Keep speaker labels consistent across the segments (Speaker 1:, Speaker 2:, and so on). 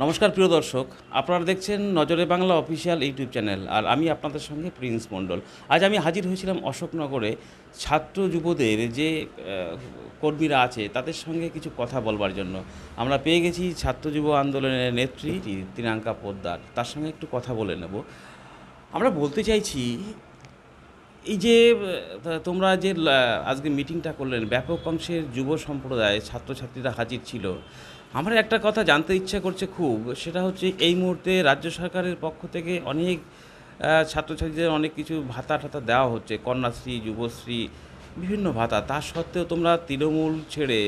Speaker 1: নমস্কার, প্রিয় দর্শক। আপনারা দেখছেন নজরে বাংলা অফিসিয়াল ইউটিউব চ্যানেল আর আমি আপনাদের সঙ্গে প্রিন্স মণ্ডল। আজ আমি হাজির হয়েছিলাম অশোকনগরে ছাত্র যুবদের যে কর্মীরা আছে, তাদের সঙ্গে কিছু কথা বলবার জন্য। আমরা পেয়ে গেছি ছাত্র যুব আন্দোলনের নেত্রী তিনাঙ্কা পোদ্দার। তার সঙ্গে একটু কথা বলে নেব। আমরা বলতে চাইছি, এই যে তোমরা যে আজকে মিটিংটা করলেন, ব্যাপক অংশের যুব সম্প্রদায় ছাত্রছাত্রীরা হাজির ছিল। আমার একটা কথা জানতে ইচ্ছা করছে খুব, সেটা হচ্ছে এই মুহূর্তে রাজ্য সরকারের পক্ষ থেকে অনেক ছাত্রছাত্রীদের অনেক কিছু ভাতা টাতা দেওয়া হচ্ছে, কন্যাশ্রী, যুবশ্রী, বিভিন্ন ভাতা। তা সত্ত্বেও তোমরা তৃণমূল ছেড়ে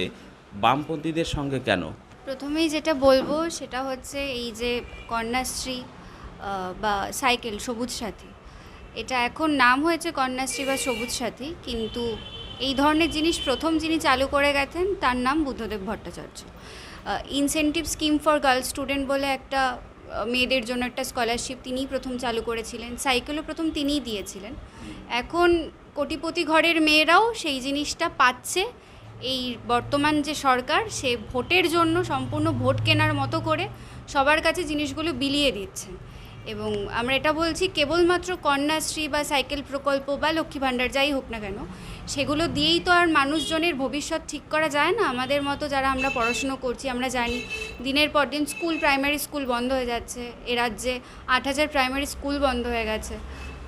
Speaker 1: বামপন্থীদের সঙ্গে কেন?
Speaker 2: প্রথমেই যেটা বলব সেটা হচ্ছে এই যে কন্যাশ্রী বা সাইকেল, সবুজ সাথী। এটা এখন নাম হয়েছে কন্যাশ্রী বা সবুজ সাথী, কিন্তু এই ধরনের জিনিস প্রথম যিনি চালু করে গেছেন তার নাম Buddhadeb Bhattacharya. Incentive scheme for girls student বলে একটা মেয়েদের জন্য একটা স্কলারশিপ তিনিই প্রথম চালু করেছিলেন। সাইকেলও প্রথম তিনিই দিয়েছিলেন। এখন কোটিপতি ঘরের মেয়েরাও সেই জিনিসটা পাচ্ছে। এই বর্তমান যে সরকার, সে ভোটের জন্য সম্পূর্ণ ভোট কেনার মতো করে সবার কাছে জিনিসগুলো বিলিয়ে দিচ্ছেন এবং আমরা এটা বলছি, কেবলমাত্র কন্যাশ্রী বা সাইকেল প্রকল্প বা লক্ষ্মী ভাণ্ডার যাই হোক না কেন সেগুলো দিয়েই তো আর মানুষজনের ভবিষ্যৎ ঠিক করা যায় না। আমাদের মতো যারা আমরা পড়াশুনো করছি, আমরা জানি দিনের পর দিন স্কুল, প্রাইমারি স্কুল বন্ধ হয়ে যাচ্ছে। এ রাজ্যে আট হাজার প্রাইমারি স্কুল বন্ধ হয়ে গেছে।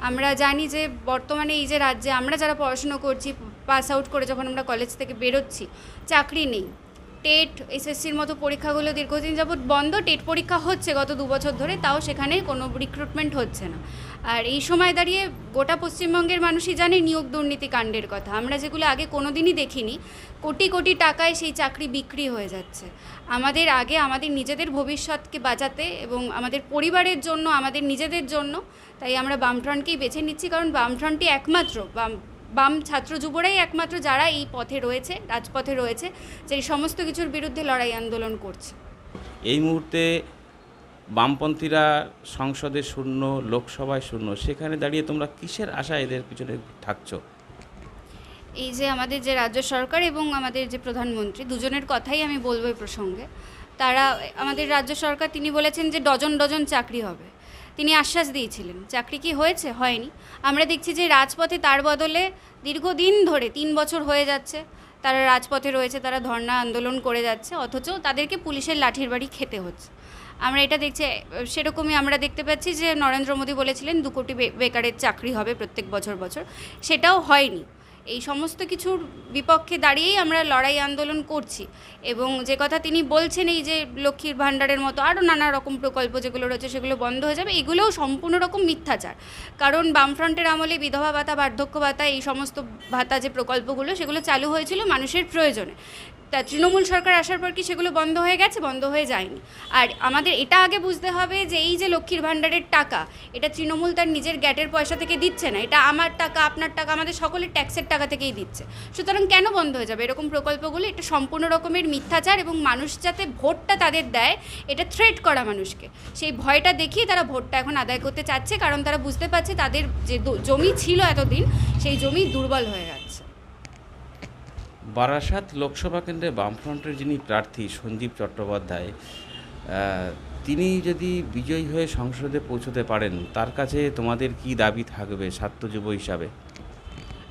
Speaker 2: আমরা জানি যে বর্তমানে এই যে রাজ্যে আমরা যারা পড়াশুনো করছি, পাস আউট করে যখন আমরা কলেজ থেকে বেরোচ্ছি, চাকরি নেই। টেট, এসএসসির মতো পরীক্ষাগুলো দীর্ঘদিন যাবৎ বন্ধ। টেট পরীক্ষা হচ্ছে গত দু বছর ধরে, তাও সেখানে কোনো রিক্রুটমেন্ট হচ্ছে না। আর এই সময় দাঁড়িয়ে গোটা পশ্চিমবঙ্গের মানুষই জানে নিয়োগ দুর্নীতি কাণ্ডের কথা। আমরা যেগুলো আগে কোনো দিনই দেখিনি, কোটি কোটি টাকায় সেই চাকরি বিক্রি হয়ে যাচ্ছে। আমাদের আগে আমাদের নিজেদের ভবিষ্যৎকে বাঁচাতে এবং আমাদের পরিবারের জন্য, আমাদের নিজেদের জন্য তাই আমরা বামফ্রন্টকেই বেছে নিচ্ছি। কারণ বামফ্রন্টটি একমাত্র, বাম বাম ছাত্র যুবরাই একমাত্র যারা এই পথে রয়েছে, রাজপথে রয়েছে, যে সমস্ত কিছুর বিরুদ্ধে লড়াই আন্দোলন করছে।
Speaker 1: এই মুহূর্তে বামপন্থীরা সংসদে শূন্য, লোকসভায় শূন্য, সেখানে দাঁড়িয়ে তোমরা কিসের আশা এদের পিছনে থাকছো?
Speaker 2: এই যে আমাদের যে রাজ্য সরকার এবং আমাদের যে প্রধানমন্ত্রী, দুজনের কথাই আমি বলব এই প্রসঙ্গে। তারা, আমাদের রাজ্য সরকার, তিনি বলেছেন যে ডজন ডজন চাকরি হবে। তিনি আশ্বাস দিয়েছিলেন, চাকরি কি হয়েছে? হয়নি। আমরা দেখছি যে রাজপথে তার বদলে দীর্ঘদিন ধরে, তিন বছর হয়ে যাচ্ছে, তারা রাজপথে রয়েছে, তারা ধর্ণা আন্দোলন করে যাচ্ছে, অথচ তাদেরকে পুলিশের লাঠির বাড়ি খেতে হচ্ছে। আমরা এটা দেখছি, সেরকমই আমরা দেখতে পাচ্ছি যে নরেন্দ্র মোদী বলেছিলেন দু কোটি বেকারের চাকরি হবে প্রত্যেক বছর বছর। সেটাও হয়নি। এই সমস্ত কিছুর বিপক্ষে দাঁড়িয়েই আমরা লড়াই আন্দোলন করছি। এবং যে কথা তিনি বলছেন, এই যে লক্ষ্মীর ভাণ্ডারের মতো আরও নানা রকম প্রকল্প যেগুলো রয়েছে, সেগুলো বন্ধ হয়ে যাবে, এগুলোও সম্পূর্ণ রকম মিথ্যাচার। কারণ বামফ্রন্টের আমলে বিধবা ভাতা, বার্ধক্য ভাতা, এই সমস্ত ভাতা যে প্রকল্পগুলো, সেগুলো চালু হয়েছিল মানুষের প্রয়োজনে। তা তৃণমূল সরকার আসার পর কি সেগুলো বন্ধ হয়ে গেছে? বন্ধ হয়ে যায়নি। আর আমাদের এটা আগে বুঝতে হবে যে এই যে লক্ষ্মীর ভাণ্ডারের টাকা, এটা তৃণমূল তার নিজের গ্যাটের পয়সা থেকে দিচ্ছে না। এটা আমার টাকা, আপনার টাকা, আমাদের সকলের ট্যাক্সের টাকা থেকেই দিচ্ছে। সুতরাং কেন বন্ধ হয়ে যাবে? এরকম প্রকল্পগুলো, এটা সম্পূর্ণ রকমের মিথ্যাচার এবং মানুষ যাতে ভোটটা তাদের দেয়, এটা থ্রেট করা মানুষকে। সেই ভয়টা দেখিয়ে তারা ভোটটা এখন আদায় করতে চাচ্ছে, কারণ তারা বুঝতে পারছে তাদের যে জমি ছিল এতদিন, সেই জমি দুর্বল হয়ে যাচ্ছে
Speaker 1: বারাসাত লোকসভা কেন্দ্রে বামফ্রন্টের যিনি প্রার্থী সঞ্জীব চট্টোপাধ্যায় তিনি যদি বিজয়ী হয়ে সংসদে পৌঁছতে পারেন, তার কাছে তোমাদের কি দাবি থাকবে ছাত্র যুব হিসাবে?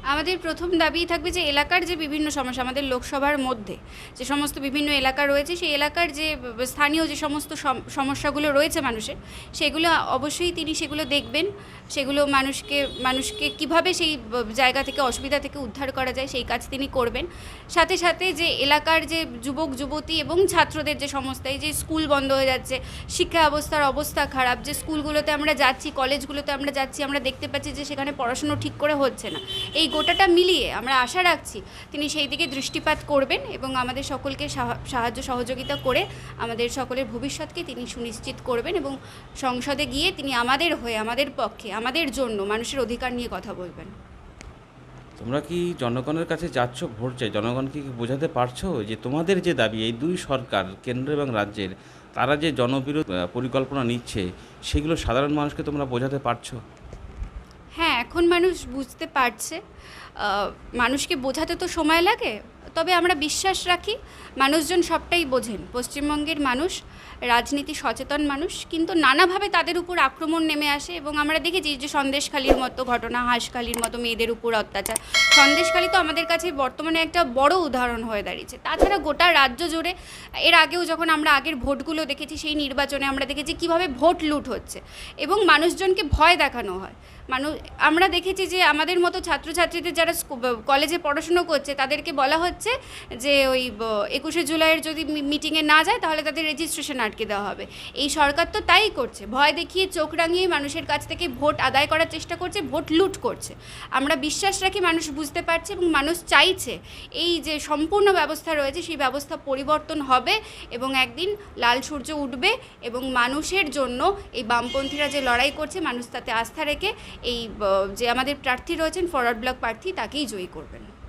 Speaker 2: আমাদের প্রথম দাবি থাকবে যে এলাকার যে বিভিন্ন সমস্যা আমাদের লোকসভার মধ্যে যে সমস্ত বিভিন্ন এলাকা রয়েছে, সেই এলাকার যে স্থানীয় যে সমস্ত সম- সমস্যাগুলো রয়েছে মানুষের, সেগুলো অবশ্যই তিনি সেগুলো দেখবেন, সেগুলো মানুষকে মানুষকে কীভাবে সেই জায়গা থেকে, অসুবিধা থেকে উদ্ধার করা যায় সেই কাজ তিনি করবেন। সাথে সাথে যে এলাকার যে যুবক, যুবতী এবং ছাত্রদের যে সমস্ত এই যে স্কুল বন্ধ হয়ে যাচ্ছে, শিক্ষা ব্যবস্থার অবস্থা খারাপ, যে স্কুলগুলোতে আমরা যাচ্ছি, কলেজগুলোতে আমরা যাচ্ছি, আমরা দেখতে পাচ্ছি যে সেখানে পড়াশুনো ঠিক করে হচ্ছে না, এই গোটাটা মিলিয়ে আমরা আশা রাখছি তিনি সেই দিকে দৃষ্টিপাত করবেন এবং আমাদের সকলকে সাহা- সাহায্য সহযোগিতা করে আমাদের সকলের ভবিষ্যৎকে তিনি সুনিশ্চিত করবেন এবং সংসদে গিয়ে তিনি আমাদের হয়ে, আমাদের পক্ষে, আমাদের জন্য মানুষের অধিকার নিয়ে কথা বলবেন।
Speaker 1: তোমরা কি জনগণের কাছে যাচ্ছ ভোট চাই? জনগণকে কি বোঝাতে পারছ যে তোমাদের যে দাবি, এই দুই সরকার, কেন্দ্র এবং রাজ্যের, তারা যে জনবিরোধ পরিকল্পনা নিচ্ছে, সেগুলো সাধারণ মানুষকে তোমরা বোঝাতে পারছ?
Speaker 2: এখন মানুষ বুঝতে পারছে মানুষকে বোঝাতে তো সময় লাগে তবে আমরা বিশ্বাস রাখি, মানুষজন সবটাই বোঝেন। পশ্চিমবঙ্গের মানুষ, রাজনীতি সচেতন মানুষ, কিন্তু নানাভাবে তাদের উপর আক্রমণ নেমে আসে এবং আমরা দেখেছি যে সন্দেশখালির মতো ঘটনা, হাঁসখালির মতো মেয়েদের উপর অত্যাচার, সন্দেশখালি তো আমাদের কাছে বর্তমানে একটা বড় উদাহরণ হয়ে দাঁড়িয়েছে। তাছাড়া গোটা রাজ্য জুড়ে, এর আগেও যখন আমরা আগের ভোটগুলো দেখেছি, সেই নির্বাচনে আমরা দেখেছি কীভাবে ভোট লুট হচ্ছে এবং মানুষজনকে ভয় দেখানো হয়। মানুষ আমরা দেখেছি যে আমাদের মতো ছাত্রছাত্রীদের যারা কলেজে পড়াশুনো করছে, তাদেরকে বলা হচ্ছে যে ওই একুশে জুলাইয়ের যদি মিটিংয়ে না যায় তাহলে তাদের রেজিস্ট্রেশন আটকে দেওয়া হবে। এই সরকার তো তাই করছে। ভয় দেখিয়ে চোখ রাঙিয়ে মানুষের কাছ থেকে ভোট আদায় করার চেষ্টা করছে, ভোট লুট করছে। আমরা বিশ্বাস রাখি মানুষ বুঝতে পারছে এবং মানুষ চাইছে এই যে সম্পূর্ণ ব্যবস্থা রয়েছে সেই ব্যবস্থা পরিবর্তন হবে এবং একদিন লাল সূর্য উঠবে এবং মানুষের জন্য এই বামপন্থীরা যে লড়াই করছে মানুষ তাতে আস্থা রেখে এই যে আমাদের প্রার্থী রয়েছেন ফরওয়ার্ড ব্লক প্রার্থী তাকেই জয়ী করবেন।